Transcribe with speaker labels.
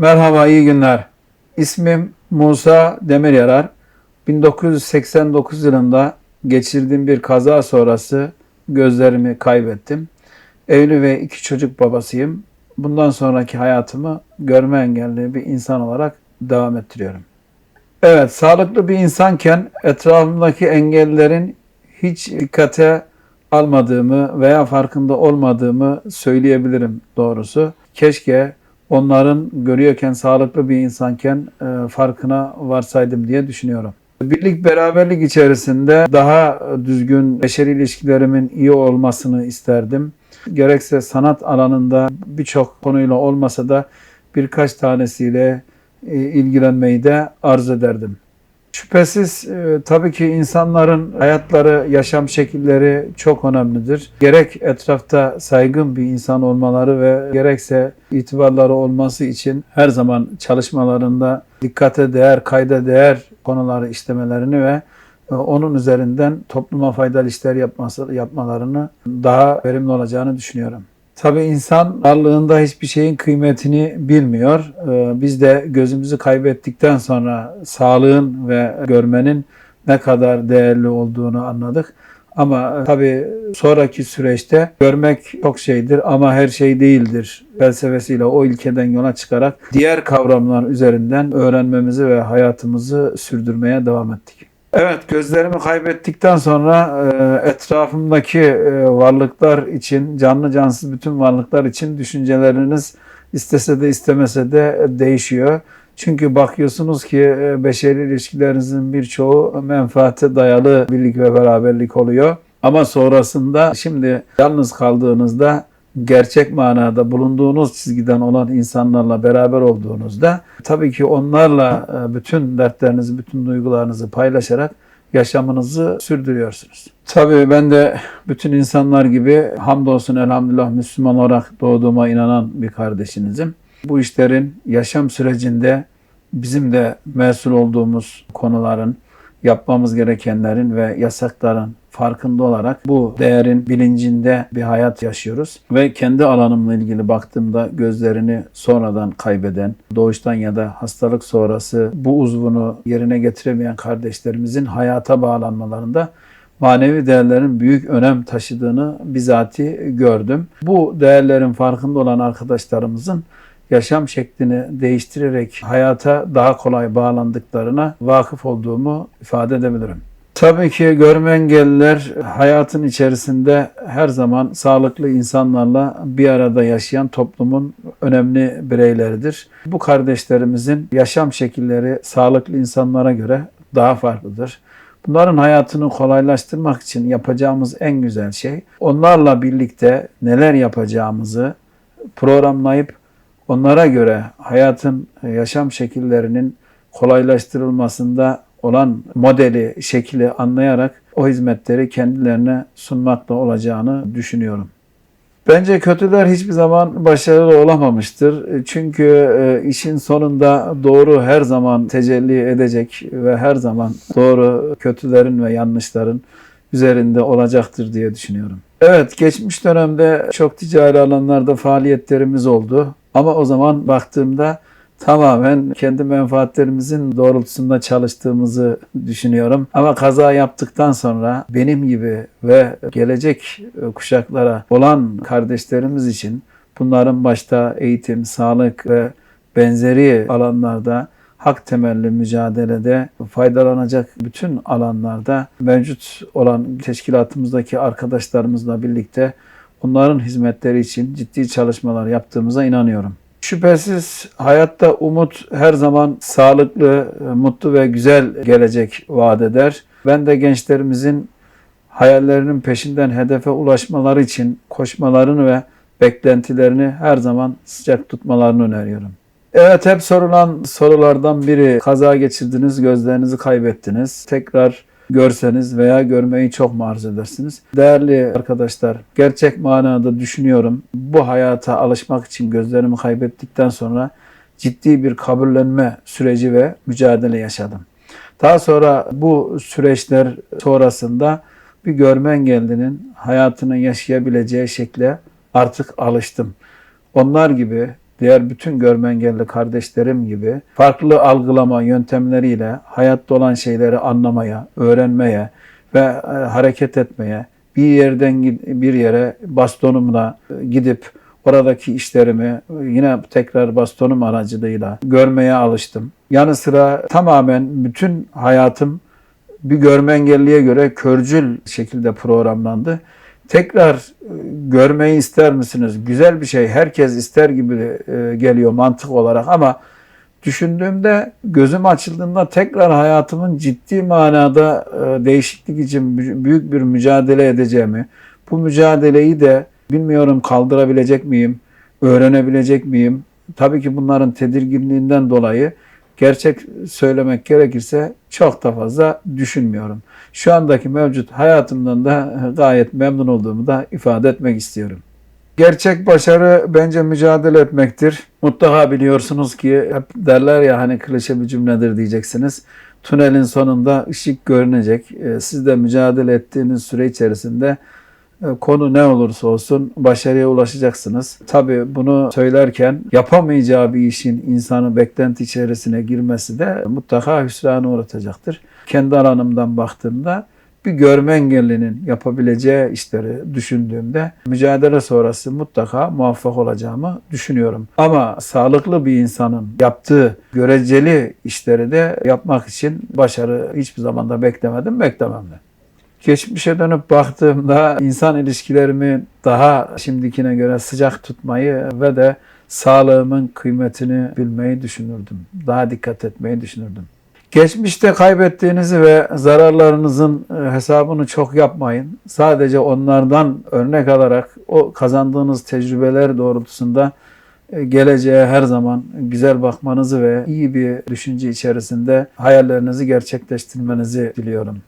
Speaker 1: Merhaba, iyi günler. İsmim Musa Demiryarar. 1989 yılında geçirdiğim bir kaza sonrası gözlerimi kaybettim. Evli ve iki çocuk babasıyım. Bundan sonraki hayatımı görme engelli bir insan olarak devam ettiriyorum. Evet, sağlıklı bir insanken etrafımdaki engellerin hiç dikkate almadığımı veya farkında olmadığımı söyleyebilirim doğrusu. Keşke onların görüyorken sağlıklı bir insanken e, farkına varsaydım diye düşünüyorum. Birlik beraberlik içerisinde daha düzgün beşeri ilişkilerimin iyi olmasını isterdim. Gerekse sanat alanında birçok konuyla olmasa da birkaç tanesiyle e, ilgilenmeyi de arzu ederdim. Şüphesiz e, tabii ki insanların hayatları, yaşam şekilleri çok önemlidir. Gerek etrafta saygın bir insan olmaları ve gerekse itibarları olması için her zaman çalışmalarında dikkate değer, kayda değer konuları işlemelerini ve e, onun üzerinden topluma faydalı işler yapması, yapmalarını daha verimli olacağını düşünüyorum. Tabii insan varlığında hiçbir şeyin kıymetini bilmiyor. Ee, Biz de gözümüzü kaybettikten sonra sağlığın ve görmenin ne kadar değerli olduğunu anladık. Ama e, tabii sonraki süreçte görmek çok şeydir ama her şey değildir felsefesiyle o ilkeden yola çıkarak diğer kavramlar üzerinden öğrenmemizi ve hayatımızı sürdürmeye devam ettik. Evet, gözlerimi kaybettikten sonra e, etrafımdaki e, varlıklar için, canlı cansız bütün varlıklar için düşünceleriniz istese de istemese de değişiyor. Çünkü bakıyorsunuz ki e, beşeri ilişkilerinizin birçoğu menfaate dayalı birlik ve beraberlik oluyor. Ama sonrasında şimdi yalnız kaldığınızda gerçek manada bulunduğunuz çizgiden olan insanlarla beraber olduğunuzda tabii ki onlarla e, bütün dertlerinizi, bütün duygularınızı paylaşarak yaşamınızı sürdürüyorsunuz. Tabii ben de bütün insanlar gibi hamdolsun elhamdülillah Müslüman olarak doğduğuma inanan bir kardeşinizim. Bu işlerin yaşam sürecinde bizim de mesul olduğumuz konuların, yapmamız gerekenlerin ve yasakların farkında olarak bu değerin bilincinde bir hayat yaşıyoruz. Ve kendi alanımla ilgili baktığımda gözlerini sonradan kaybeden, doğuştan ya da hastalık sonrası bu uzvunu yerine getiremeyen kardeşlerimizin hayata bağlanmalarında manevi değerlerin büyük önem taşıdığını bizatihi gördüm. Bu değerlerin farkında olan arkadaşlarımızın yaşam şeklini değiştirerek hayata daha kolay bağlandıklarına vakıf olduğumu ifade edebilirim. Tabii ki görme engelliler hayatın içerisinde her zaman sağlıklı insanlarla bir arada yaşayan toplumun önemli bireyleridir. Bu kardeşlerimizin yaşam şekilleri sağlıklı insanlara göre daha farklıdır. Bunların hayatını kolaylaştırmak için yapacağımız en güzel şey onlarla birlikte neler yapacağımızı programlayıp onlara göre hayatın yaşam şekillerinin kolaylaştırılmasında olan modeli, şekli anlayarak o hizmetleri kendilerine sunmakla olacağını düşünüyorum. Bence kötüler hiçbir zaman başarılı olamamıştır. Çünkü e, işin sonunda doğru her zaman tecelli edecek ve her zaman doğru kötülerin ve yanlışların üzerinde olacaktır diye düşünüyorum. Evet, geçmiş dönemde çok ticari alanlarda faaliyetlerimiz oldu. Ama o zaman baktığımda tamamen kendi menfaatlerimizin doğrultusunda çalıştığımızı düşünüyorum. Ama kaza yaptıktan sonra benim gibi ve gelecek kuşaklara olan kardeşlerimiz için bunların başta eğitim, sağlık ve benzeri alanlarda hak temelli mücadelede faydalanacak bütün alanlarda mevcut olan teşkilatımızdaki arkadaşlarımızla birlikte onların hizmetleri için ciddi çalışmalar yaptığımıza inanıyorum. Şüphesiz hayatta umut her zaman sağlıklı, mutlu ve güzel gelecek vaat eder. Ben de gençlerimizin hayallerinin peşinden hedefe ulaşmaları için koşmalarını ve beklentilerini her zaman sıcak tutmalarını öneriyorum. Evet hep sorulan sorulardan biri kaza geçirdiniz, gözlerinizi kaybettiniz. Tekrar görseniz veya görmeyi çok mu arzu edersiniz? Değerli arkadaşlar, gerçek manada düşünüyorum. Bu hayata alışmak için gözlerimi kaybettikten sonra ciddi bir kabullenme süreci ve mücadele yaşadım. Daha sonra bu süreçler sonrasında bir görme engellinin hayatını yaşayabileceği şekle artık alıştım. Onlar gibi diğer bütün görme engelli kardeşlerim gibi farklı algılama yöntemleriyle hayatta olan şeyleri anlamaya, öğrenmeye ve e, hareket etmeye, bir yerden bir yere bastonumla e, gidip oradaki işlerimi e, yine tekrar bastonum aracılığıyla görmeye alıştım. Yanı sıra tamamen bütün hayatım bir görme engelliye göre körcül şekilde programlandı. Tekrar e, görmeyi ister misiniz? Güzel bir şey. Herkes ister gibi e, geliyor mantık olarak ama düşündüğümde gözüm açıldığında tekrar hayatımın ciddi manada e, değişiklik için bü- büyük bir mücadele edeceğimi, bu mücadeleyi de bilmiyorum kaldırabilecek miyim, öğrenebilecek miyim? Tabii ki bunların tedirginliğinden dolayı gerçek söylemek gerekirse çok da fazla düşünmüyorum. Şu andaki mevcut hayatımdan da gayet memnun olduğumu da ifade etmek istiyorum. Gerçek başarı bence mücadele etmektir. Mutlaka biliyorsunuz ki hep derler ya hani klişe bir cümledir diyeceksiniz. Tünelin sonunda ışık görünecek. Ee, Siz de mücadele ettiğiniz süre içerisinde konu ne olursa olsun başarıya ulaşacaksınız. Tabii bunu söylerken yapamayacağı bir işin insanı beklenti içerisine girmesi de mutlaka hüsrana uğratacaktır. Kendi alanımdan baktığımda bir görme engellinin yapabileceği işleri düşündüğümde mücadele sonrası mutlaka muvaffak olacağımı düşünüyorum. Ama sağlıklı bir insanın yaptığı göreceli işleri de yapmak için başarı hiçbir zaman da beklemedim, beklemem de. Geçmişe dönüp baktığımda insan ilişkilerimi daha şimdikine göre sıcak tutmayı ve de sağlığımın kıymetini bilmeyi düşünürdüm. Daha dikkat etmeyi düşünürdüm. Geçmişte kaybettiğinizi ve zararlarınızın e, hesabını çok yapmayın. Sadece onlardan örnek alarak o kazandığınız tecrübeler doğrultusunda e, geleceğe her zaman güzel bakmanızı ve iyi bir düşünce içerisinde hayallerinizi gerçekleştirmenizi diliyorum.